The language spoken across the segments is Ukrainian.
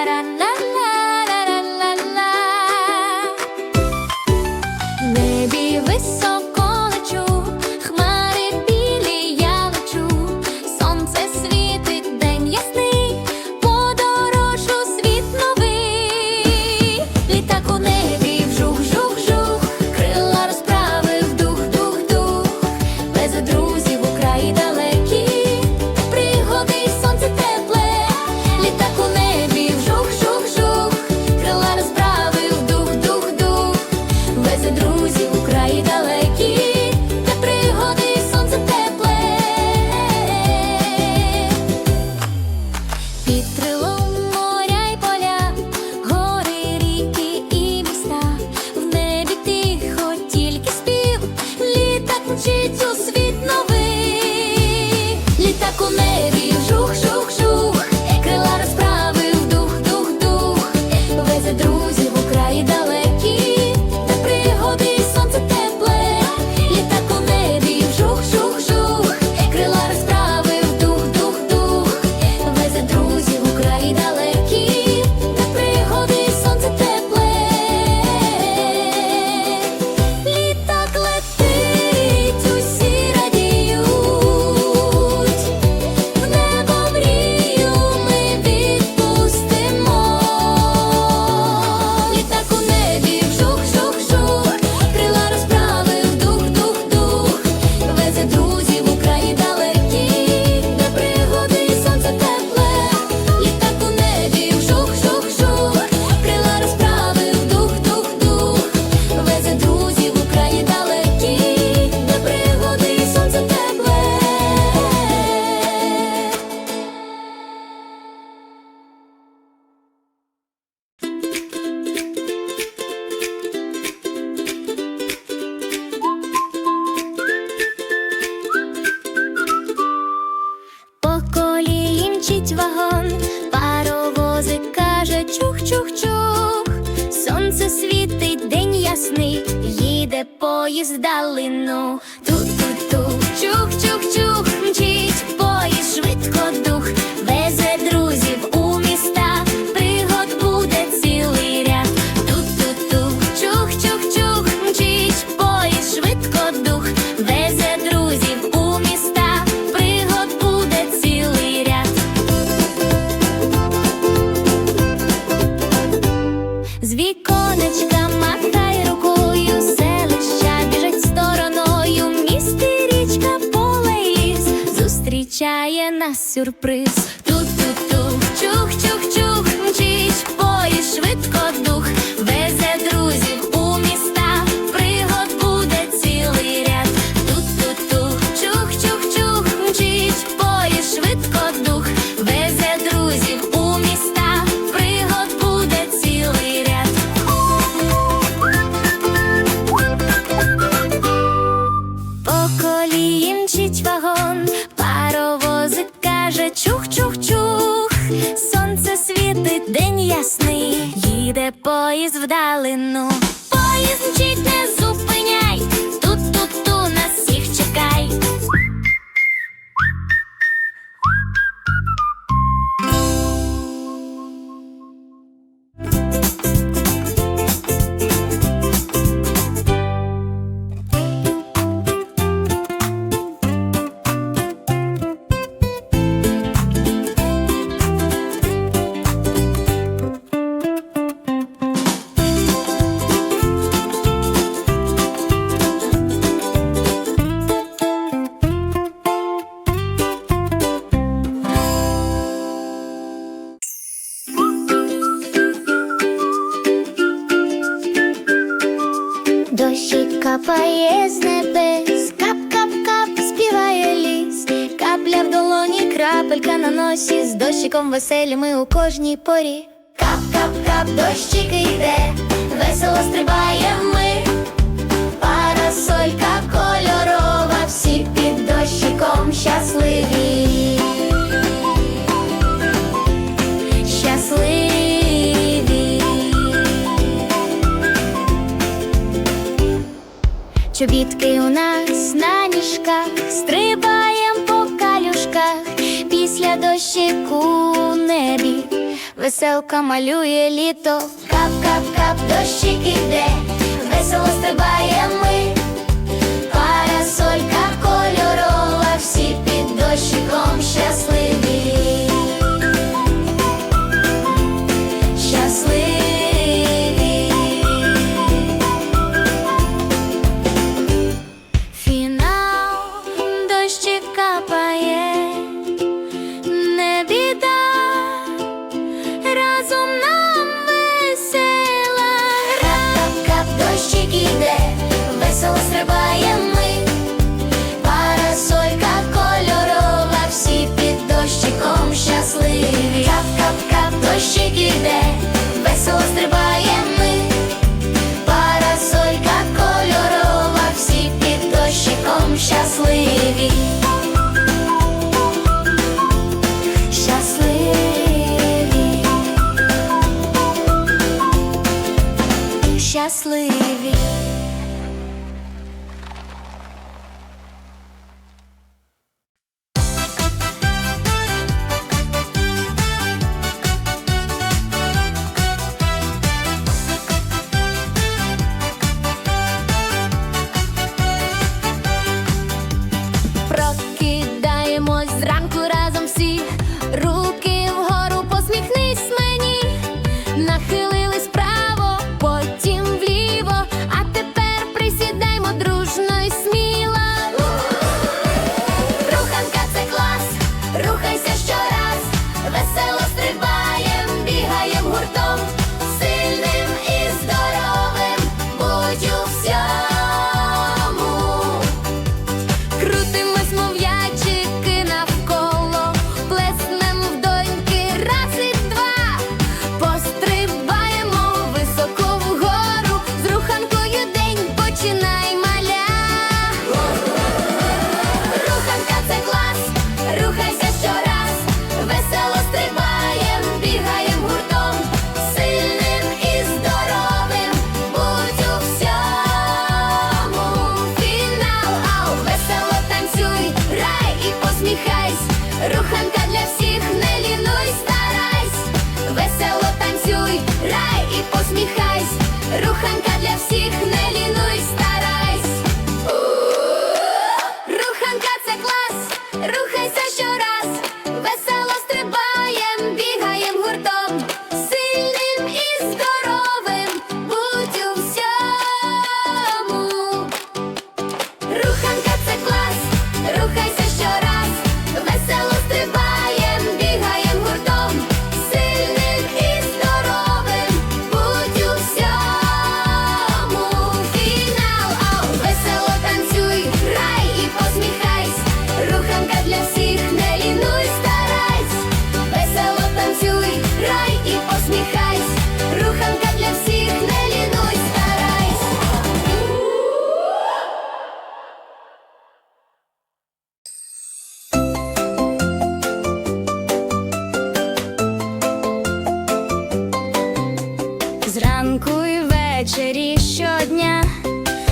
but I love далину. нас сюрприз. поїзд вдалину, поїзд мчить не Капелька на носі з дощиком веселі ми у кожній порі. Кап-кап-кап, дощик йде, весело стрибаємо ми, парасолька кольорова, всі під дощиком щасливі. веселка малює літо, кап-кап-кап, дощик іде, весело стрибає ми. дощик іде, весело стрибає ми, парасолька кольорова, всі під дощиком щасливі. Щасливі, щасливі. всіх не літ. ввечері щодня,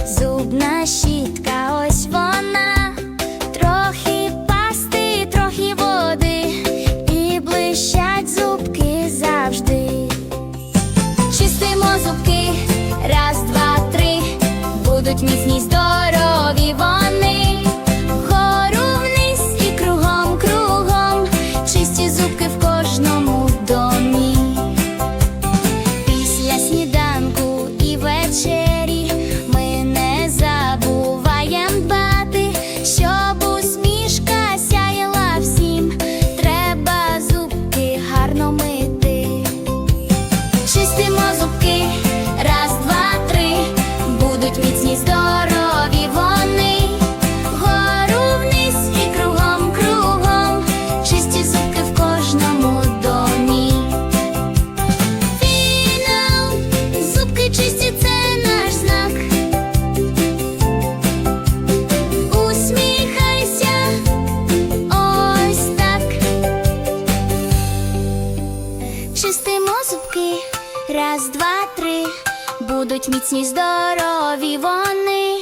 зубна щітка, ось вона, трохи пасти, трохи води, і блищать зубки завжди. Чистимо зубки, раз, два, три, будуть міцні здобути. будуть міцні здорові вони.